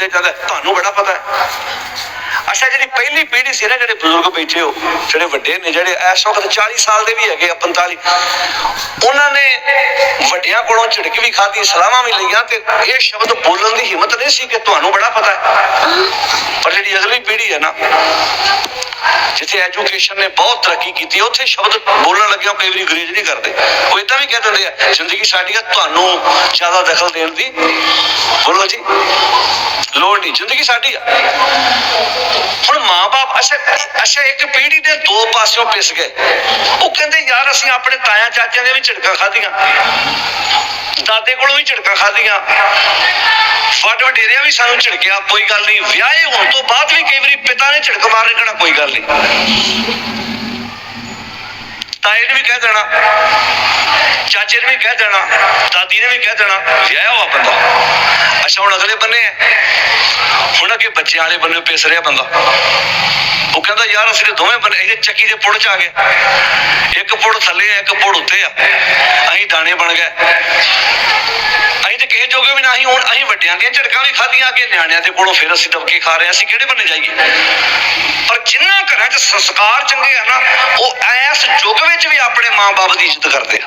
ਬੋਲਿਆ ਜਾਂਦਾ, ਤੁਹਾਨੂੰ ਬੜਾ ਪਤਾ ਹੈ। ਅੱਛਾ, ਜਿਹੜੀ ਪਹਿਲੀ ਪੀੜ੍ਹੀ ਸੀ ਨਾ, ਜਿਹੜੇ ਬਜ਼ੁਰਗ ਬੈਠੇ ਹੋ, ਜਿਹੜੇ ਵੱਡੇ ਨੇ, ਜਿਹੜੇ ਇਸ ਵਕਤ 40 ਸਾਲ ਦੇ ਵੀ ਹੈਗੇ ਆ 45 ਉਹਨਾਂ ਨੇ ਵੱਡਿਆਂ ਕੋਲੋਂ ਝਿੜਕ ਵੀ ਖਾਧੀ, ਸਲਾਹਾਂ ਵੀ ਲਈਆਂ ਤੇ ਇਹ ਸ਼ਬਦ ਬੋਲਣ ਦੀ ਹਿੰਮਤ ਨਹੀਂ ਸੀ ਕਿ ਤੁਹਾਨੂੰ ਬੜਾ ਪਤਾ ਹੈ। ਪਰ ਜਿਹੜੀ ਅਗਲੀ ਪੀੜ੍ਹੀ ਹੈ ਨਾ ਜਿੱਥੇ ਐਜੂਕੇਸ਼ਨ ਨੇ ਬਹੁਤ ਤਰੱਕੀ ਕੀਤੀ, ਉੱਥੇ ਸ਼ਬਦ ਬੋਲਣ ਲੱਗਿਆ ਕਈ ਵਾਰੀ ਗਰੇਜ ਨਹੀਂ ਕਰਦੇ। ਉਹ ਇਦਾਂ ਵੀ ਕਹਿ ਦਿੰਦੇ ਆ, ਜ਼ਿੰਦਗੀ ਸਾਡੀ ਆ, ਤੁਹਾਨੂੰ ਜ਼ਿਆਦਾ ਦਖਲ ਦੇਣ ਦੀ। ਬੋਲੋ ਜੀ, ਲੋੜ ਨਹੀਂ, ਜ਼ਿੰਦਗੀ ਸਾਡੀ ਆ। ਹੁਣ ਮਾਂ-ਬਾਪ ਅੱਛਾ ਅੱਛਾ, ਇੱਕ ਪੀੜ੍ਹੀ ਦੇ ਦੋ ਪਾਸਿਓਂ ਪਿਸ ਗਏ। ਉਹ ਕਹਿੰਦੇ, ਯਾਰ, ਅਸੀਂ ਆਪਣੇ ਤਾਇਆ ਚਾਚਿਆਂ ਦੇ ਵੀ ਝਿੜਕਾਂ ਖਾਧੀਆਂ। ਦਾਦੇ ਕੋਲੋਂ ਵੀ ਝਿੜਕਾਂ ਖਾਧੀਆਂ। ਵਡੇਰਿਆਂ ਵੀ ਸਾਨੂੰ ਝਿੜਕਿਆ, ਕੋਈ ਗੱਲ ਨਹੀਂ। ਵਿਆਹੇ ਹੋਣ ਤੋਂ ਬਾਅਦ ਵੀ ਕਈ ਵਾਰੀ ਪਿਤਾ ਨੇ ਝਿੜਕ ਮਾਰ ਨਿਕਣਾ ਕੋਈ ਗੱਲ ਨਹੀਂ। ਤਾਏ ਨੇ ਵੀ ਕਹਿ ਦੇਣਾ, ਚਾਚੇ ਨੇ ਵੀ ਕਹਿ ਦੇਣਾ, ਦਾਦੀ ਨੇ ਵੀ ਕਹਿ ਦੇਣਾ, ਵਿਆਹਿਆ ਹੋਇਆ ਬੰਦਾ। ਅੱਛਾ, ਹੁਣ ਅਗਲੇ ਬੰਨੇ ਹੈ ਹੁਣ ਅੱਗੇ ਬੱਚਿਆਂ ਵਾਲੇ ਬੰਨੇ ਪਿਸ ਰਿਹਾ ਬੰਦਾ। ਉਹ ਕਹਿੰਦਾ, ਯਾਰ, ਅਸੀਂ ਦੋਵੇਂ ਬੰਨੇ ਇਹ ਚੱਕੀ ਦੇ ਪੁੜ ਚ ਆ ਗਏ। ਇੱਕ ਪੁੜ ਥੱਲੇ ਆ, ਇੱਕ ਪੁੜ ਉੱਤੇ ਆ। ਅਸੀਂ ਦਾਣੇ ਬਣ ਗਏ। ਅਸੀਂ ਕਿਸੇ ਜੋਗੇ ਵੀ ਨਹੀਂ ਹੁਣ ਅਸੀਂ ਵੱਡਿਆਂ ਦੀਆਂ ਝਟਕਾਂ ਵੀ ਖਾਧੀਆਂ, ਅੱਗੇ ਨਿਆਣਿਆਂ ਦੇ ਕੋਲੋਂ ਫਿਰ ਅਸੀਂ ਦਬਕੇ ਖਾ ਰਹੇ ਹਾਂ। ਅਸੀਂ ਕਿਹੜੇ ਬੰਨੇ ਜਾਈਏ? ਪਰ ਜਿਨ੍ਹਾਂ ਘਰਾਂ 'ਚ ਸੰਸਕਾਰ ਚੰਗੇ ਆ ਨਾ, ਉਹ ਐਸ ਯੁੱਗ ਵਿੱਚ ਵੀ ਆਪਣੇ ਮਾਂ-ਬਾਪ ਦੀ ਇੱਜ਼ਤ ਕਰਦੇ ਆ।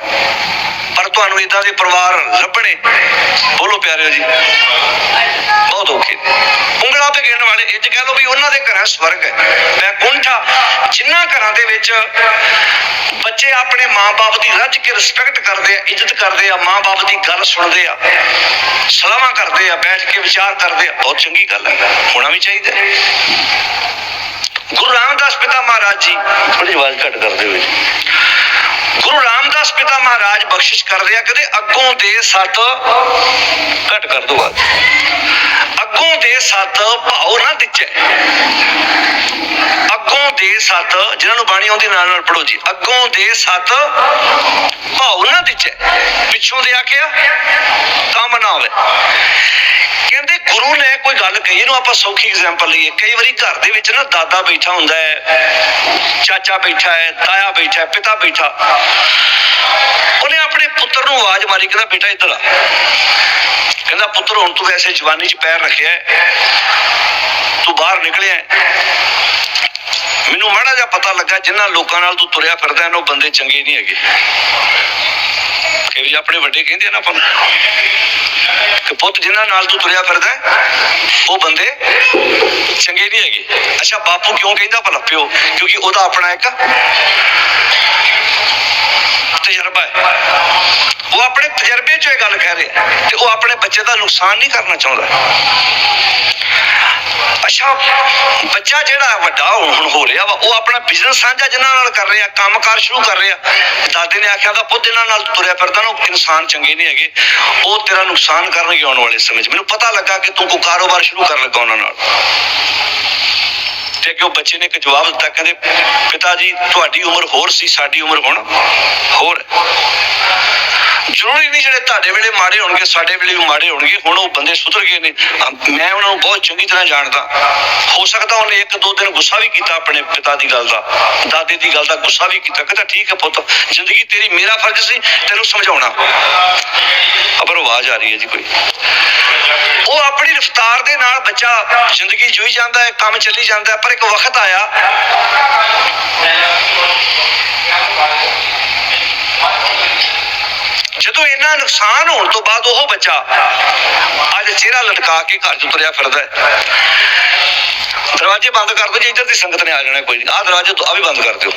ਪਰ ਤੁਹਾਨੂੰ ਇਦਾਂ ਦੇ ਪਰਿਵਾਰ ਲੱਭਣੇ, ਬੋਲੋ ਪਿਆਰਿਓ ਜੀ, ਬਹੁਤ ਔਖੇ। ਤੇ ਇੰਜ ਕਹਿ ਲਓ ਵੀ ਉਹਨਾਂ ਦੇ ਘਰਾਂ ਸਵਰਗ ਹੈ। ਮੈਂ ਜਿਨ੍ਹਾਂ ਘਰਾਂ ਦੇ ਵਿੱਚ ਬੱਚੇ ਆਪਣੇ ਮਾਂ-ਬਾਪ ਦੀ ਰੱਜ ਕੇ ਰਿਸਪੈਕਟ ਕਰਦੇ ਆ, ਇੱਜ਼ਤ ਕਰਦੇ ਆ, ਮਾਂ-ਬਾਪ ਦੀ ਗੱਲ ਸੁਣਦੇ ਆ, ਸਲਾਹਾਂ ਕਰਦੇ ਆ, ਬੈਠ ਕੇ ਵਿਚਾਰ ਕਰਦੇ ਆ, ਬਹੁਤ ਚੰਗੀ ਗੱਲ ਹੈ। ਹੋਣਾ ਵੀ ਚਾਹੀਦਾ ਗੁਰੂ ਰਾਮਦਾਸ ਪਿਤਾ ਮਹਾਰਾਜ ਜੀ ਥੋੜੀ ਆਵਾਜ਼ ਘੱਟ ਕਰਦੇ ਹੋਏ ਗੁਰੂ ਰਾਮ ਰਾਮਦਾਸ ਪਿਤਾ ਮਹਾਰਾਜ ਬਖਸ਼ਿਸ਼ ਕਰਦੇ ਆ ਕਦੇ ਅੱਗੋਂ ਦੇ ਸੱਤ ਘੱਟ ਕਰ ਦੋ ਬਾਤ ਅੱਗੋਂ ਦੇ ਸੱਤ ਭਾਉ ਨਾ ਦਿੱਚੇ। ਅੱਗੋਂ ਦੇ ਸੱਤ, ਜਿਨ੍ਹਾਂ ਨੂੰ ਬਾਣੀ ਆਉਂਦੀ ਨਾਲ ਨਾਲ ਪੜੋ ਜੀ, ਅੱਗੋਂ ਦੇ ਸੱਤ ਭਾਉ ਨਾ ਦਿੱਚੇ। ਪਿੱਛੋਂ ਦੇ ਆਖਿਆ ਕੰਮ ਨਾ ਹੋਵੇ ਕਹਿੰਦੇ ਗੁਰੂ ਕੋਈ ਗੱਲ ਕਹੀ ਇਹਨੂੰ ਆਪਾਂ ਸੌਖੀ ਐਗਜ਼ਾਮਪਲ ਲਈਏ। ਕਈ ਵਾਰੀ ਘਰ ਦੇ ਵਿੱਚ ਨਾ ਦਾਦਾ ਬੈਠਾ ਹੁੰਦਾ ਹੈ, ਚਾਚਾ ਬੈਠਾ ਹੈ, ਤਾਇਆ ਬੈਠਾ ਹੈ, ਪਿਤਾ ਬੈਠਾ। ਉਹਨੇ ਆਪਣੇ ਪੁੱਤਰ ਨੂੰ ਆਵਾਜ਼ ਮਾਰੀ, ਕਹਿੰਦਾ, ਬੇਟਾ, ਇੱਧਰ ਆ। ਕਹਿੰਦਾ, ਪੁੱਤਰ, ਹੁਣ ਤੂੰ ਵੈਸੇ ਜਵਾਨੀ 'ਚ ਪੈਰ ਰੱਖਿਆ ਤੂੰ ਬਾਹਰ ਨਿਕਲਿਆ ਮੈਨੂੰ ਮਾੜਾ ਜਿਹਾ ਪਤਾ ਲੱਗਾ ਜਿਨ੍ਹਾਂ ਲੋਕਾਂ ਨਾਲ ਤੂੰ ਤੁਰਿਆ ਫਿਰਦਾ ਇਹਨਾਂ ਬੰਦੇ ਚੰਗੇ ਨਹੀਂ ਹੈਗੇ। ਕਿ ਵੀ ਆਪਣੇ ਵੱਡੇ ਕਹਿੰਦੇ ਆ ਨਾ ਆਪਾਂ ਕਿ ਪੁੱਤ ਜਿਨ੍ਹਾਂ ਨਾਲ ਤੂੰ ਤੁਰਿਆ ਫਿਰਦਾ ਉਹ ਬੰਦੇ ਚੰਗੇ ਨਹੀਂ ਹੈਗੇ। ਅੱਛਾ, ਬਾਪੂ ਕਿਉਂ ਕਹਿੰਦਾ ਭਲਾ ਪਿਓ? ਕਿਉਂਕਿ ਉਹਦਾ ਆਪਣਾ ਇੱਕ ਤਜਰਬਾ ਹੈ। ਉਹ ਆਪਣੇ ਤਜਰਬੇ ਚੋਂ ਇਹ ਗੱਲ ਕਹਿ ਰਿਹਾ ਤੇ ਉਹ ਆਪਣੇ ਬੱਚੇ ਦਾ ਨੁਕਸਾਨ ਨਹੀਂ ਕਰਨਾ ਚਾਹੁੰਦਾ। ਅੱਛਾ, ਬੱਚਾ ਜਿਹੜਾ ਵੱਡਾ ਹੁਣ ਹੋ ਰਿਹਾ ਵਾ, ਉਹ ਆਪਣਾ ਬਿਜ਼ਨਸ ਸਾਂਝਾ ਜਿਨ੍ਹਾਂ ਨਾਲ ਕਰ ਰਿਹਾ, ਕੰਮਕਾਰ ਸ਼ੁਰੂ ਕਰ ਰਿਹਾ। ਦਾਦੇ ਨੇ ਆਖਿਆ ਦਾ ਪੁੱਤ ਜਿਨ੍ਹਾਂ ਨਾਲ ਤੁਰਿਆ ਫਿਰਦਾ ਨਾ ਇਨਸਾਨ ਚੰਗੇ ਨਹੀਂ ਹੈਗੇ। ਉਹ ਤੇਰਾ ਨੁਕਸਾਨ ਕਰਨਗੇ ਆਉਣ ਵਾਲੇ ਸਮੇਂ 'ਚ। ਮੈਨੂੰ ਪਤਾ ਲੱਗਾ ਕਿ ਤੂੰ ਕੋਈ ਕਾਰੋਬਾਰ ਸ਼ੁਰੂ ਕਰਨ ਲੱਗਾ ਉਹਨਾਂ ਨਾਲ। ਤੇ ਅੱਗੇ ਉਹ ਬੱਚੇ ਨੇ ਇੱਕ ਜਵਾਬ ਦਿੱਤਾ, ਕਹਿੰਦੇ, ਪਿਤਾ ਜੀ, ਤੁਹਾਡੀ ਉਮਰ ਹੋਰ ਸੀ, ਸਾਡੀ ਉਮਰ ਹੁਣ ਹੋਰ ਜ਼ਰੂਰੀ ਨਹੀਂ ਜਿਹੜੇ ਤੁਹਾਡੇ ਵੇਲੇ ਮਾੜੇ ਹੋਣਗੇ, ਸਾਡੇ ਵੇਲੇ ਵੀ ਮਾੜੇ ਹੋਣਗੇ, ਹੁਣ ਉਹ ਬੰਦੇ ਸੁਧਰ ਗਏ ਨੇ। ਮੈਂ ਉਹਨਾਂ ਨੂੰ ਬਹੁਤ ਚੰਗੀ ਤਰ੍ਹਾਂ ਜਾਣਦਾ। ਹੋ ਸਕਦਾ ਉਹਨੇ ਇੱਕ ਦੋ ਦਿਨ ਗੁੱਸਾ ਵੀ ਕੀਤਾ ਆਪਣੇ ਪਿਤਾ ਦੀ ਗੱਲ ਦਾ, ਦਾਦੇ ਦੀ ਗੱਲ ਦਾ ਗੁੱਸਾ ਵੀ ਕੀਤਾ, ਕਹਿੰਦਾ, ਠੀਕ ਹੈ ਪੁੱਤ, ਜ਼ਿੰਦਗੀ ਤੇਰੀ ਮੇਰਾ ਫਰਜ਼ ਸੀ, ਤੈਨੂੰ ਸਮਝਾਉਣਾ। ਪਰ ਆਵਾਜ਼ ਆ ਰਹੀ ਹੈ ਜੀ ਕੋਈ। ਉਹ ਆਪਣੀ ਰਫਤਾਰ ਦੇ ਨਾਲ ਬੱਚਾ ਜ਼ਿੰਦਗੀ ਜੂਈ ਜਾਂਦਾ ਹੈ, ਕੰਮ ਚੱਲੀ ਜਾਂਦਾ ਹੈ, ਪਰ ਇੱਕ ਵਕਤ ਆਇਆ। ਜਦੋਂ ਇਹਨਾਂ ਨੁਕਸਾਨ ਹੋਣ ਤੋਂ ਬਾਅਦ ਉਹ ਬੱਚਾ ਅੱਜ ਚਿਹਰਾ ਲਟਕਾ ਕੇ ਘਰ ਚ ਤੁਰਿਆ ਫਿਰਦਾ ਹੈ। ਦਰਵਾਜ਼ੇ ਬੰਦ ਕਰ ਦਿਓ, ਜੀ ਇੱਧਰ ਦੀ ਸੰਗਤ ਨੇ ਆ ਜਾਣਾ ਕੋਈ ਨਹੀਂ ਆਹ ਦਰਵਾਜ਼ੇ ਤੋਂ ਆ ਵੀ ਬੰਦ ਕਰ ਦਿਓ।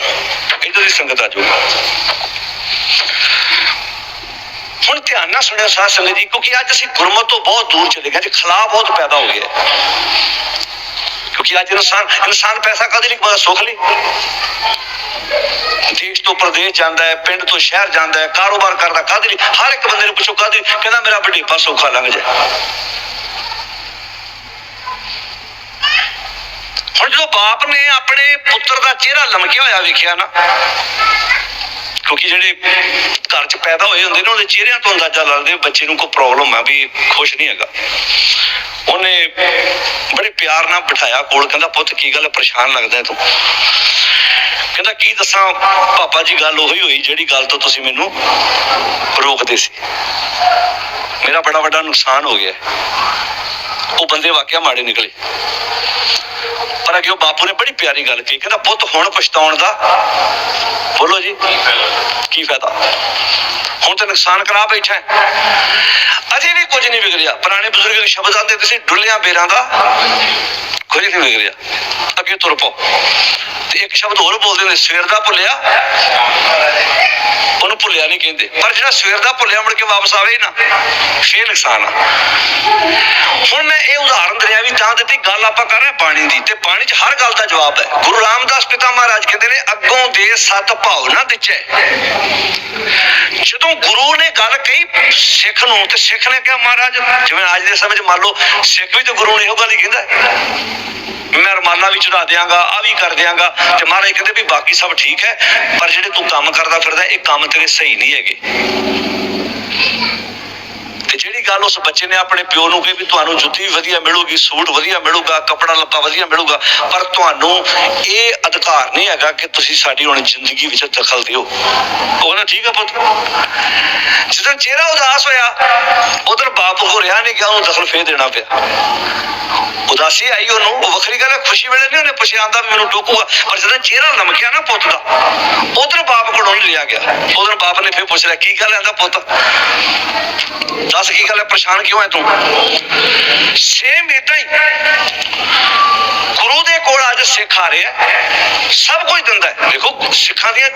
ਇੱਧਰ ਦੀ ਸੰਗਤ ਆ ਜਾਊਗੀ। ਹੁਣ ਧਿਆਨ ਨਾਲ ਸੁਣਿਓ ਸਾਧ ਸੰਗਤ ਜੀ, ਕਿਉਂਕਿ ਅੱਜ ਅਸੀਂ ਗੁਰਮਤ ਤੋਂ ਬਹੁਤ ਦੂਰ ਚਲੇ ਗਏ, ਅੱਜ ਖਲਾਅ ਬਹੁਤ ਪੈਦਾ ਹੋ ਗਿਆ। ਕਿਉਂਕਿ ਅੱਜ ਇਨਸਾਨ ਇਨਸਾਨ ਪੈਸਾ ਕਦੇ ਨਹੀਂ ਕਮਾਉਂਦਾ ਸੁੱਖ ਲਈ? ਦੇਸ਼ ਤੋਂ ਪ੍ਰਦੇਸ਼ ਜਾਂਦਾ ਹੈ, ਪਿੰਡ ਤੋਂ ਸ਼ਹਿਰ ਜਾਂਦਾ ਹੈ, ਕਾਰੋਬਾਰ ਕਰਦਾ, ਕਾਹਦੇ ਲਈ? ਹਰ ਇੱਕ ਬੰਦੇ ਨੂੰ ਪੁੱਛੋ ਕਾਹਦੇ, ਕਹਿੰਦਾ ਮੇਰਾ ਵਡੇਪਾ ਸੌਖਾ ਲੰਘ ਜਾਏ। ਹੁਣ ਜਦੋਂ ਬਾਪ ਨੇ ਆਪਣੇ ਪੁੱਤਰ ਦਾ ਚਿਹਰਾ ਲਮਕਿਆ ਹੋਇਆ ਵੇਖਿਆ ਨਾ ਕਿਉਂਕਿ ਜਿਹੜੇ ਘਰ 'ਚ ਪੈਦਾ ਹੋਏ ਹੁੰਦੇ ਨੇ ਉਹਦੇ ਚਿਹਰਿਆਂ ਤੋਂ ਅੰਦਾਜ਼ਾ ਲੱਗਦਾ ਬੱਚੇ ਨੂੰ ਕੋਈ ਪ੍ਰੋਬਲਮ ਹੈ ਵੀ ਖੁਸ਼ ਨਹੀਂ ਹੈਗਾ। ਉਹਨੇ ਬੜੇ ਪਿਆਰ ਨਾਲ ਬਿਠਾਇਆ ਕੋਲ, ਕਹਿੰਦਾ, ਪੁੱਤ, ਕੀ ਗੱਲ ਪਰੇਸ਼ਾਨ ਲੱਗਦਾ ਤੂੰ। ਕਹਿੰਦਾ, ਕੀ ਦੱਸਾਂ? ਪਾਪਾ ਜੀ, ਗੱਲ ਉਹੀ ਹੋਈ ਜਿਹੜੀ ਗੱਲ ਤੋਂ ਤੁਸੀਂ ਮੈਨੂੰ ਰੋਕਦੇ ਸੀ। ਮੇਰਾ ਬੜਾ ਵੱਡਾ ਨੁਕਸਾਨ ਹੋ ਗਿਆ। ਉਹ ਬੰਦੇ ਵਾਕਿਆ ਮਾੜੇ ਨਿਕਲੇ। ਪਰ ਅੱਗੇ ਉਹ ਬਾਪੂ ਨੇ ਬੜੀ ਪਿਆਰੀ ਗੱਲ ਕਹੀ ਕਹਿੰਦਾ ਪੁੱਤ ਹੁਣ ਪਛਤਾਉਣ ਦਾ ਬੋਲੋ ਜੀ ਕੀ ਫਾਇਦਾ? ਹੁਣ ਤਾਂ ਨੁਕਸਾਨ ਕਰਾ ਬੈਠਾ। ਅਜੇ ਵੀ ਕੁਝ ਨਹੀਂ ਵਿਗੜਿਆ। ਪੁਰਾਣੇ ਬਜ਼ੁਰਗ ਦੇ ਸ਼ਬਦ ਆਉਂਦੇ ਤੁਸੀਂ ਡੁੱਲਿਆਂ ਬੇਰਾਂ ਦਾ ਕੁਝ ਨਹੀਂ ਵਿਗੜਿਆ। ਅੱਗੇ ਤੁਰ ਪਓ। ਤੇ ਇੱਕ ਸ਼ਬਦ ਹੋਰ ਬੋਲਦੇ ਨੇ ਸਵੇਰ ਦਾ ਭੁੱਲਿਆ? ਉਹਨੂੰ ਭੁੱਲਿਆ ਨਹੀਂ ਕਹਿੰਦੇ। ਪਰ ਜਿਹੜਾ ਸਵੇਰ ਦਾ ਭੁੱਲਿਆ ਮੁੜ ਕੇ ਵਾਪਸ ਆਵੇ ਨਾ। ਫੇਰ ਨੁਕਸਾਨ ਆ ਹੁਣ ਮੈਂ ਇਹ ਉਦਾਹਰਨ ਦਰਿਆ ਵੀ ਗੱਲ ਆਪਾਂ ਕਰ ਰਹੇ ਹਾਂ ਦੀ ਤੇ ਪਾਣੀ 'ਚ ਹਰ ਗੱਲ ਦਾ ਜਵਾਬ ਹੈ। ਗੁਰੂ ਰਾਮਦਾਸ ਪਿਤਾ ਮਹਾਰਾਜ ਕਹਿੰਦੇ ਨੇ, ਅੱਗੋਂ ਦੇ ਸਤ ਭਾਵ ਨਾ ਦਿਚੈ। ਜਦੋਂ ਗੁਰੂ ਨੇ ਗੱਲ ਕਹੀ ਸਿੱਖ ਨੂੰ, ਤੇ ਸਿੱਖ ਨੇ ਕਿਹਾ, ਮਹਾਰਾਜ, ਜਿਵੇਂ ਅੱਜ ਦੇ ਸਮੇਂ 'ਚ ਮੰਨ ਲਓ ਸਿੱਖ ਵੀ ਤੇ ਗੁਰੂ ਨੇ ਇਹੋ ਗੱਲ ਹੀ ਕਹਿੰਦਾ ਮੈਂ ਰਮਾਨਾ ਵੀ ਚੜਾ ਦਿਆਂਗਾ ਆ ਵੀ ਕਰ ਦਿਆਂਗਾ। ਤੇ ਮਹਾਰਾਜ ਕਹਿੰਦੇ ਵੀ ਬਾਕੀ ਸਭ ਠੀਕ ਹੈ, ਪਰ ਜਿਹੜੇ ਤੂੰ ਕੰਮ ਕਰਦਾ ਫਿਰਦਾ, ਇਹ ਕੰਮ ਤੇਰੇ ਸਹੀ ਨਹੀਂ ਹੈਗੇ। ਤੇ ਜਿਹੜੀ ਗੱਲ ਉਸ ਬੱਚੇ ਨੇ ਆਪਣੇ ਪਿਓ ਨੂੰ ਕਹੀ ਵੀ ਤੁਹਾਨੂੰ ਜੁੱਤੀ ਵਧੀਆ ਮਿਲੂਗੀ, ਸੂਟ ਵਧੀਆ ਮਿਲੂਗਾ, ਕੱਪੜਾ ਲੱਤਾ ਵਧੀਆ ਮਿਲੂਗਾ, ਪਰ ਤੁਹਾਨੂੰ ਇਹ ਅਧਿਕਾਰ ਨਹੀਂ ਹੈਗਾ ਕਿ ਤੁਸੀਂ ਸਾਡੀ ਹੁਣ ਜ਼ਿੰਦਗੀ ਵਿੱਚ ਦਖਲ ਦਿਓ। ਉਹ ਕਹਿੰਦਾ ਠੀਕ ਆ ਪੁੱਤ। ਜਦੋਂ ਚਿਹਰਾ ਉਦਾਸ ਹੋਇਆ, ਉਧਰ ਬਾਪ ਹੋ ਰਿਹਾ ਨਹੀਂ ਗਿਆ, ਉਹਨੂੰ ਦਖਲ ਫੇਰ ਦੇਣਾ ਪਿਆ। ਉਦਾਸੀ ਆਈ ਉਹਨੂੰ, ਉਹ ਵੱਖਰੀ ਗੱਲ ਹੈ, ਖੁਸ਼ੀ ਵੇਲੇ ਨਹੀਂ ਉਹਨੇ ਪਛਾਣਦਾ ਵੀ ਮੈਨੂੰ ਟੋਕੂਗਾ, ਪਰ ਜਦੋਂ ਚਿਹਰਾ ਲਮਕਿਆ ਨਾ ਪੁੱਤ ਦਾ, ਉਧਰ ਬਾਪ ਕੋਲੋਂ ਨਹੀਂ ਲਿਆ ਗਿਆ। ਉਧਰ ਬਾਪ ਨੇ ਫੇਰ ਪੁੱਛ ਲਿਆ, ਕੀ ਗੱਲ ਹੈ ਪੁੱਤ? ਦੱਸ ਕੀ ਗੱਲ ਹੈ? ਪਰੇਸ਼ਾਨ ਕਿਉਂ ਹੈ ਤੂੰ? ਸੇਮ ਇਦਾਂ ਹੀ। ਗੁਰੂ ਦੇ ਕੋਲ ਅੱਜ ਸਿੱਖ ਆ ਰਿਹਾ ਹੈ। ਸਭ ਕੁਝ ਦਿੰਦਾ ਹੈ। ਦੇਖੋ ਸਿੱਖਾਂ ਦੀਆਂ,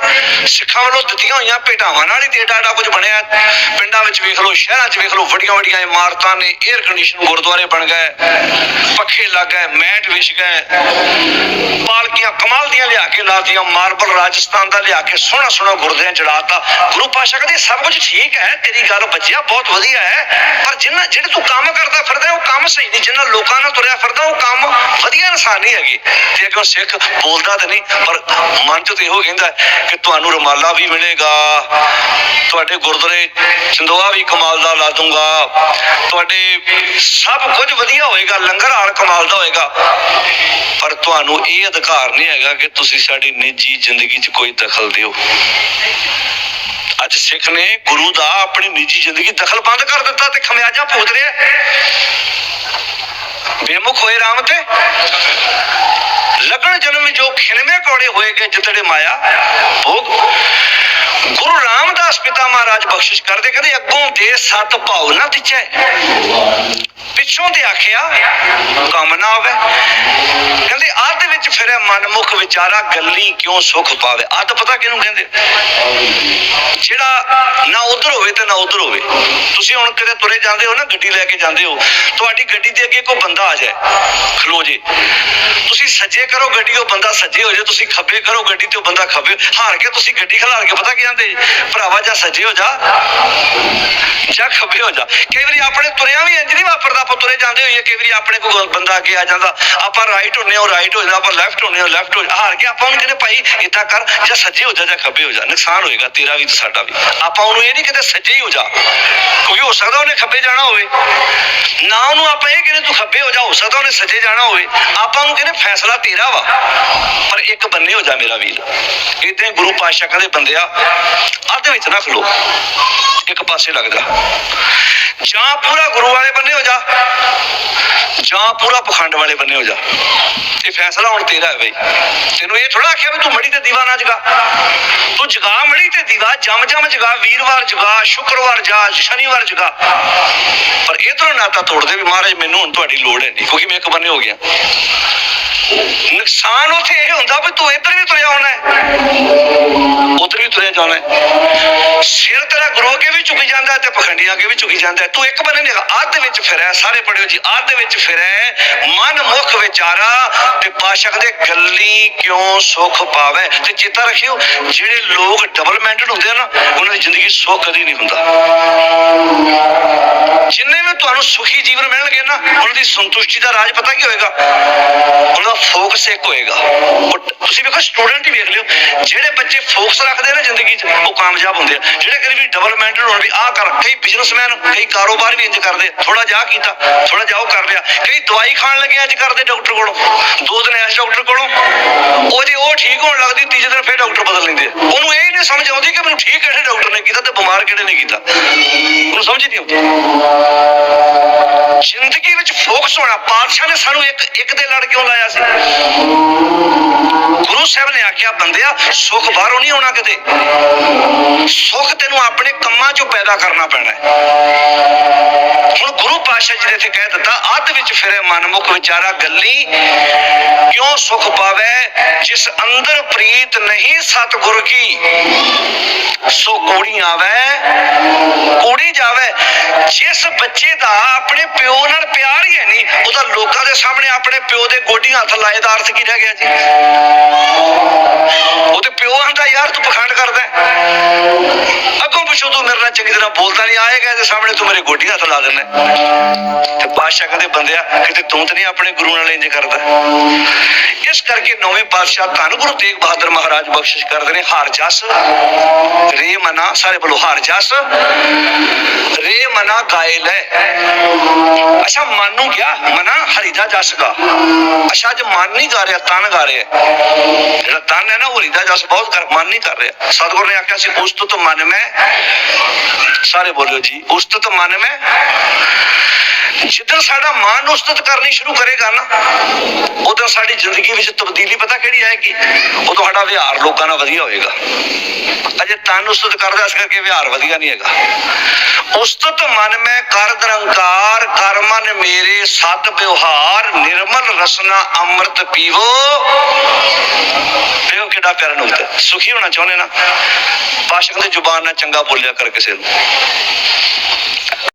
ਸਿੱਖਾਂ ਵੱਲੋਂ ਦਿੱਤੀਆਂ ਹੋਈਆਂ ਭੇਟਾਵਾਂ ਨਾਲ ਹੀ ਤੇ ਏਡਾ ਕੁਝ ਬਣਿਆ ਪਿੰਡਾਂ ਵਿੱਚ ਵੇਖ ਲਓ, ਸ਼ਹਿਰਾਂ 'ਚ ਵੇਖ ਲਓ, ਵੱਡੀਆਂ ਵੱਡੀਆਂ ਇਮਾਰਤਾਂ ਨੇ 에ਅਰ ਕੰਡੀਸ਼ਨ ਗੁਰਦੁਆਰੇ ਬਣ ਗਏ, ਪੱਖੇ ਲੱਗ ਗਏ, ਮੈਟ ਵਿਛ ਗਏ ਪਾਲਕੀਆਂ ਕਮਾਲ ਦੀਆਂ ਲਿਆ ਕੇ ਲਾਤੀਆਂ, ਮਾਰਬਲ ਰਾਜਸਥਾਨ ਦਾ ਲਿਆ ਕੇ ਸੋਹਣਾ ਸੋਹਣਾ ਗੁਰਦਿਆਂ ਚੜਾਤਾ। ਗੁਰੂ ਪਾਸ਼ਾ ਕਹਿੰਦੇ, ਸਭ ਕੁਝ ਠੀਕ ਹੈ, ਤੇਰੀ ਗੱਲ ਬੱਚਿਆ, ਬਹੁਤ ਵਧੀਆ ਹੈ, ਪਰ ਜਿੰਨਾ, ਜਿਹੜੇ ਤੂੰ ਕੰਮ ਕਰਦਾ ਫਿਰਦਾ ਉਹ ਕੰਮ ਸਹੀ ਨਹੀਂ, ਜਿੰਨਾ ਲੋਕਾਂ ਨਾਲ ਤੁਰਿਆ ਫਿਰਦਾ, ਉਹ ਕੰਮ ਵਧੀਆ ਇਨਸਾਨ ਨਹੀਂ ਹੈਗੇ। ਤੇ ਅੱਗੋਂ ਸਿੱਖ ਬੋਲਦਾ ਤੇ ਨਹੀਂ, ਪਰ ਮਨ ਚ ਤੇ ਇਹੋ ਕਹਿੰਦਾ ਕਿ ਤੁਹਾਨੂੰ ਰਮਾਲਾ ਵੀ ਮਿਲੇਗਾ, ਤੁਹਾਡੇ ਗੁਰਦੁਆਰੇ ਚੰਦੋਆ ਵੀ ਕਮਾਲ ਦਾ ਲਾ ਦੂੰਗਾ, ਤੁਹਾਡੇ ਸਭ ਕੁਝ ਵਧੀਆ ਹੋਏਗਾ, ਲੰਗਰ ਹਾਲ ਕਮਾਲ ਦਾ ਹੋਏਗਾ। ਪਰ ਤੁਹਾਨੂੰ ਇਹ ਅਧਿਕਾਰ ਨਹੀਂ ਹੈਗਾ ਕਿ ਤੁਸੀਂ ਸਾਡੀ ਨਿੱਜੀ ਜ਼ਿੰਦਗੀ 'ਚ ਕੋਈ ਦਖਲ ਦਿਓ। ਅੱਜ ਸਿੱਖ ਨੇ ਗੁਰੂ ਦਾ ਆਪਣੀ ਨਿੱਜੀ ਜ਼ਿੰਦਗੀ ਦਖਲ ਬੰਦ ਕਰ ਦਿੱਤਾ ਤੇ ਖਮਿਆਜਾ ਭੁਗਤ ਰਿਹਾ ਬੇਮੁਖ ਹੋਏ ਰਾਮ ਤੇ ਲਗਨ ਜਨਮ ਜੋ ਖਿਣਵੇਂ ਕੋੜੇ ਹੋਏਗੇ ਜਿਤੜੇ ਮਾਇਆ ਭੋਗ ਗੁਰੂ ਰਾਮਦਾਸ ਪਿਤਾ ਮਹਾਰਾਜ ਬਖਸ਼ਿਸ਼ ਕਰਦੇ ਕਹਿੰਦੇ ਅੱਗੋਂ ਦੇ ਸਤ ਭਾਵਨਾ ਪਿੱਛੋਂ ਦੇ ਆਖਿਆ, ਕੰਮ ਨਾ ਹੋਵੇ। ਕਹਿੰਦੇ, ਅੱਧ ਵਿੱਚ ਫਿਰੇ ਮਨਮੁਖ ਵਿਚਾਰਾ, ਗੱਲੀ ਕਿਉਂ ਸੁਖ ਪਾਵੇ? ਅੱਧ ਪਤਾ ਕਿਹਨੂੰ ਕਹਿੰਦੇ? ਜਿਹੜਾ ਨਾ ਉਧਰ ਹੋਵੇ ਤੇ ਨਾ ਉਧਰ ਹੋਵੇ। ਤੁਸੀਂ ਹੁਣ ਕਿਤੇ ਤੁਰੇ ਜਾਂਦੇ ਹੋ ਨਾ, ਗੱਡੀ ਲੈ ਕੇ ਜਾਂਦੇ ਹੋ, ਤੁਹਾਡੀ ਗੱਡੀ ਦੇ ਅੱਗੇ ਕੋਈ ਬੰਦਾ ਆ ਜਾਏ, ਖਲੋ ਜੇ। ਤੁਸੀਂ ਸੱਜੇ ਕਰੋ ਗੱਡੀ, ਉਹ ਬੰਦਾ ਸੱਜੇ ਹੋ ਜਾਏ, ਤੁਸੀਂ ਖੱਬੇ ਕਰੋ ਗੱਡੀ ਤੇ ਉਹ ਬੰਦਾ ਖੱਬੇ ਹਾਰ ਕੇ ਤੁਸੀਂ ਗੱਡੀ ਖਲਾਰ ਕੇ ਪਤਾ ਕੀ ਕਹਿੰਦੇ ਭਰਾਵਾ, ਜਾਂ ਸੱਜੇ ਹੋ ਜਾ, ਜਾਂ ਖੱਬੇ ਹੋ ਜਾ। ਕਈ ਵਾਰੀ ਆਪਣੇ ਤੁਰਿਆ ਵੀ ਇੰਜ ਨਹੀਂ ਵਾਪਰਦਾ, ਆਪਾਂ ਤੁਰੇ ਜਾਂਦੇ ਹੋਈਏ, ਕਈ ਵਾਰੀ ਆਪਣੇ ਕੋਈ ਬੰਦਾ ਅੱਗੇ ਆ ਜਾਂਦਾ। ਆਪਾਂ ਰਾਈਟ ਹੁੰਨੇ ਉਹ ਰਾਈਟ ਹੋ ਜਾਂਦਾ, ਆਪਾਂ ਲੈਫਟ ਹੁੰਨੇ ਉਹ ਲੈਫਟ ਹੋ ਹਾਰ ਕੇ ਆਪਾਂ ਉਹਨੂੰ ਕਹਿੰਦੇ ਭਾਈ ਇਦਾਂ ਕਰ, ਜਾਂ ਸੱਜੇ ਹੋ ਜਾ, ਜਾਂ ਖੱਬੇ ਹੋ ਜਾ, ਨੁਕਸਾਨ ਹੋਏਗਾ, ਤੇਰਾ ਵੀ ਤੇ ਸਾਡਾ ਵੀ। ਆਪਾਂ ਉਹਨੂੰ ਇਹ ਨਹੀਂ ਕਿਤੇ ਸੱਜੇ ਹੀ ਹੋ ਜਾ। ਕਿਉਂਕਿ ਹੋ ਸਕਦਾ ਉਹਨੇ ਖੱਬੇ ਜਾਣਾ ਹੋਵੇ। ਨਾ ਉਹਨੂੰ ਆਪਾਂ ਇਹ ਕਹਿੰਦੇ ਤੂੰ ਖੱਬੇ ਹੋ ਜਾ, ਹੋ ਸਕਦਾ ਉਹਨੇ ਸੱਜੇ ਜਾਣਾ ਹੋਵੇ। ਆਪਾਂ ਉਹਨੂੰ ਕਹਿੰਦੇ ਫੈਸਲਾ ਤੇਰਾ ਵਾ, ਪਰ ਇੱਕ ਬੰਨੇ ਹੋ ਜਾ ਮੇਰਾ ਵੀਰ। ਇਦਾਂ ਗੁਰੂ ਪਾਤਸ਼ਾਹ ਕਹਿੰਦੇ ਬੰਦਿਆ ਅੱਧ ਵਿੱਚ ਨਾ ਖਲੋ, ਇੱਕ ਪਾਸੇ ਲੱਗ ਜਾ। ਜਾਂ ਪੂਰਾ ਗੁਰੂ ਵਾਲੇ ਬੰਨੇ ਹੋ ਜਾ, ਜਾਂ ਪੂਰਾ ਪਖੰਡ ਵਾਲੇ ਬੰਨੇ ਹੋ ਜਾ। ਇਹ ਫੈਸਲਾ ਹੁਣ ਤੇਰਾ ਹੈ ਬਈ। ਤੈਨੂੰ ਇਹ ਥੋੜਾ ਆਖਿਆ ਵੀ ਤੂੰ ਮੜੀ ਤੇ ਦੀਵਾ ਨਾ ਜਗਾ। ਤੂੰ ਜਗਾ ਮੜੀ ਤੇ ਦੀਵਾ, ਜਮ ਜਮ ਜਗਾ, ਵੀਰਵਾਰ ਜਗਾ, ਸ਼ੁੱਕਰਵਾਰ ਜਾ, ਸ਼ਨੀਵਾਰ ਜਗਾ। ਪਰ ਇਧਰੋਂ ਨਾਤਾ ਤੋੜਦੇ ਵੀ ਮਹਾਰਾਜ, ਮੈਨੂੰ ਹੁਣ ਤੁਹਾਡੀ ਲੋੜ ਹੈ ਨਹੀਂ, ਕਿਉਂਕਿ ਮੈਂ ਇੱਕ ਬੰਨੇ ਹੋ ਗਿਆ। ਨੁਕਸਾਨ ਉਥੇ ਇਹ ਹੁੰਦਾ ਵੀ ਤੂੰ ਇੱਧਰ ਵੀ ਤੁਰਿਆ ਹੋਣਾ ਉਧਰ ਵੀ ਤੁਰਿਆ ਜਾਣਾ ਹੈ ਸਿਰ ਤੇਰਾ ਗੁਰੂ ਅੱਗੇ ਵੀ ਝੁਕੀ ਜਾਂਦਾ ਤੇ ਪਖੰਡੀਆਂ ਅੱਗੇ ਵੀ ਝੁਕੀ ਜਾਂਦਾ ਤੂੰ ਇੱਕ ਬੰਨੇ ਨਹੀਂ ਹੈਗਾ, ਅੱਧ ਵਿੱਚ ਫਿਰਿਆ ਸਾਰੇ ਪੜਿਓ ਜੀ, ਅੱਧ ਵਿੱਚ ਫਿਰੈ ਮਨ ਮੁਖ ਵਿਚਾਰਾ ਤੇ ਪਾਸ਼ਕ ਕਹਿੰਦੇ ਗੱਲੀ ਕਿਉਂ ਸੁਖ ਪਾਵੇ? ਤੇ ਚੇਤਾ ਰੱਖਿਓ, ਜਿਹੜੇ ਲੋਕ ਡਬਲ ਮੈਂਟਡ ਹੁੰਦੇ ਆ ਨਾ, ਉਹਨਾਂ ਦੀ ਜ਼ਿੰਦਗੀ 'ਚ ਕਦੀ ਨਹੀਂ ਹੁੰਦਾ। ਜਿੰਨੇ ਵੀ ਤੁਹਾਨੂੰ ਸੁਖੀ ਜੀਵਨ ਮਿਲਣਗੇ ਨਾ, ਉਹਨਾਂ ਦੀ ਸੰਤੁਸ਼ਟੀ ਦਾ ਰਾਜ ਪਤਾ ਕੀ ਹੋਏਗਾ? ਉਹਨਾਂ ਦਾ ਫੋਕਸ ਇੱਕ ਹੋਏਗਾ। ਤੁਸੀਂ ਵੇਖੋ ਸਟੂਡੈਂਟ ਹੀ ਵੇਖ ਲਿਓ, ਜਿਹੜੇ ਬੱਚੇ ਫੋਕਸ ਰੱਖਦੇ ਆ ਨਾ ਜ਼ਿੰਦਗੀ 'ਚ, ਉਹ ਕਾਮਯਾਬ ਹੁੰਦੇ ਆ। ਜਿਹੜੇ ਕਦੇ ਵੀ ਡਿਵੈਲਪਮੈਂਟਲ ਹੋਣ ਵੀ ਆਹ ਕਰ, ਕਈ ਬਿਜ਼ਨਸਮੈਨ ਕਈ ਕਾਰੋਬਾਰ ਵੀ ਇੰਜ ਕਰਦੇ ਥੋੜਾ ਜਿਹਾ ਕੀਤਾ ਥੋੜਾ ਜਿਹਾ ਉਹ ਕਰ ਲਿਆ। ਕਈ ਦਵਾਈ ਖਾਣ ਲੱਗੇ ਅੱਜ ਕਰਦੇ ਡਾਕਟਰ ਕੋਲੋਂ। ਦੋ ਦਿਨ ਐਸ ਡਾਕਟਰ ਕੋਲੋਂ। ਉਹ ਜੇ ਉਹ ਠੀਕ ਹੋਣ ਲੱਗਦੀ, ਤੀਜੇ ਦਿਨ ਫਿਰ ਡਾਕਟਰ ਬਦਲ ਲੈਂਦੇ ਉਹਨੂੰ ਇਹ ਨਹੀਂ ਸਮਝ ਆਉਂਦੀ ਕਿ ਮੈਨੂੰ ਠੀਕ ਕਿਹੜੇ ਡਾਕਟਰ ਨੇ ਕੀਤਾ ਤੇ ਬਿਮਾਰ ਕਿਹੜੇ ਨੇ ਕੀਤਾ। ਉਹਨੂੰ ਸਮਝ ਨਹੀਂ ਆਉਂਦੀ। ਜ਼ਿੰਦਗੀ ਵਿੱਚ ਫੋਕਸ ਹੋਣਾ। ਪਾਤਸ਼ਾਹ ਨੇ ਸਾਨੂੰ ਇੱਕ ਇੱਕ ਦੇ ਲੜ ਕਿਉਂ ਲਾਇਆ ਸੀ? ਗੁਰੂ ਸਾਹਿਬ ਨੇ ਆਖਿਆ, ਬੰਦਿਆ, ਸੁੱਖ ਬਾਹਰੋਂ ਨਹੀਂ ਆਉਣਾ ਕਿਤੇ। ਸੁੱਖ ਤੈਨੂੰ ਆਪਣੇ ਕੰਮਾਂ 'ਚੋਂ ਪੈਦਾ ਕਰਨਾ ਪੈਣਾ ਹੈ। ਹੁਣ ਗੁਰੂ ਪਾਤਸ਼ਾਹ ਜੀ ਨੇ ਇੱਥੇ ਕਹਿ ਦਿੱਤਾ, ਅੱਧ ਵਿੱਚ ਫਿਰੇ ਮਨਮੁਖ ਵਿਚਾਰਾ ਗੱਲੀ, ਕਿਉਂ ਸੁਖ ਪਾਵੇ? ਜਿਸ ਅੰਦਰ ਪ੍ਰੀਤ ਨਹੀਂ, ਸਤਿਗੁਰ ਕੀ? ਸੋ ਕੋੜੀ ਆਵੇ, ਕੋੜੀ ਜਾਵੇ। ਜਿਸ ਬੱਚੇ ਦਾ ਆਪਣੇ ਪਿਓ ਨਾਲ ਪਿਆਰ ਹੀ ਹੈ ਨਹੀਂ। ਤਾਂ ਲੋਕਾਂ ਦੇ ਸਾਹਮਣੇ ਆਪਣੇ ਪਿਓ ਦੇ ਗੋਡੀਆਂ ਹੱਥ ਲਾਏ ਦਾ ਅਰਥ ਕੀ ਰਹਿ ਗਿਆ ਜੀ? ਉਹਦੇ ਪਿਓ ਆਂਦਾ, ਯਾਰ ਤੂੰ ਪਖੰਡ ਕਰਦਾ ਅੱਗੋਂ ਪਿੱਛੋਂ ਤੂੰ ਮੇਰੇ ਨਾਲ ਚੰਗੀ ਤਰ੍ਹਾਂ ਬੋਲਦਾ ਨਹੀਂ ਆਏਗਾ ਇਹਦੇ ਸਾਹਮਣੇ ਤੂੰ ਮੇਰੇ ਗੋਡੀਆਂ ਹੱਥ ਲਾ ਦਿੰਦਾ ਤੇ ਪਾਤਸ਼ਾਹ ਕਹਿੰਦੇ, ਬੰਦਿਆ, ਕਿਤੇ ਤੂੰ ਤੇ ਨਹੀਂ ਆਪਣੇ ਗੁਰੂ ਨਾਲ ਇੰਜ ਕਰਦਾ? ਇਸ ਕਰਕੇ ਨੌਵੇਂ ਪਾਤਸ਼ਾਹ ਧੰਨ ਗੁਰੂ ਤੇਗ ਬਹਾਦਰ ਮਹਾਰਾਜ ਬਖਸ਼ਿਸ਼ ਕਰਦੇ ਨੇ, ਹਾਰ ਜਸ, ਰੇ ਮਨਾ, ਸਾਰੇ ਬੋਲੋ ਹਾਰ ਜਸ, ਰੇ ਮਨਾ ਗਾਏ ਲੈ। Yeah. ਅੱਛਾ ਮਨ ਨੂੰ ਗਿਆ, ਮਨਾ ਹਰੀ ਦਾ ਜਸ ਗਾ। ਅੱਛਾ, ਅੱਜ ਮਨ ਨਹੀਂ ਗਾ ਰਿਹਾ, ਤਨ ਗਾ ਰਿਹਾ। ਜਿਹੜਾ ਤਨ ਹੈ ਨਾ, ਉਹ ਹਰੀ ਦਾ ਜਸ ਬਹੁਤ ਕਰ ਮਨ ਨਹੀਂ ਕਰ ਰਿਹਾ। ਸਤਿਗੁਰ ਨੇ ਆਖਿਆ ਸੀ, ਉਸਤਤ ਮਨ ਮੈਂ ਸਾਰੇ ਬੋਲਿਓ ਜੀ, ਉਸਤਤ ਮਨ ਮੈਂ ਜਿੱਦਣ ਸਾਡਾ ਮਨ ਉਸਤਤ ਕਰਨੀ ਸ਼ੁਰੂ ਕਰੇਗਾ ਨਾ, ਉਦੋਂ ਸਾਡੀ ਜ਼ਿੰਦਗੀ ਵਿੱਚ ਤਬਦੀਲੀ ਪਤਾ ਕਿਹੜੀ ਆਏਗੀ? ਉਦੋਂ ਸਾਡਾ ਵਿਹਾਰ ਲੋਕਾਂ ਨਾਲ ਵਧੀਆ ਹੋਏਗਾ। ਅਜੇ ਤਨ ਉਸਤਤ ਕਰਦਾ ਇਸ ਕਰਕੇ ਵਿਹਾਰ ਵਧੀਆ ਨਹੀਂ ਹੈਗਾ। ਉਸਤਤ ਮਨ ਮੈਂ ਕਰ ਨਿਰੰਕਾਰ ਕਰ ਮਨ ਮੇਰੇ ਸਤ ਵਿਵਹਾਰ ਨਿਰਮਲ ਰਸਨਾ ਅੰਮ੍ਰਿਤ ਪੀਵੋ। ਪਿਓ ਕਿਹੜਾ ਪਿਆਰਾ ਨੁਕਤਾ ਸੁਖੀ ਹੋਣਾ ਚਾਹੁੰਦੇ ਨਾ? ਪਾਸ਼ਕ ਦੀ ਜ਼ੁਬਾਨ ਨਾਲ ਚੰਗਾ ਬੋਲਿਆ ਕਰ ਕਿਸੇ ਨੂੰ।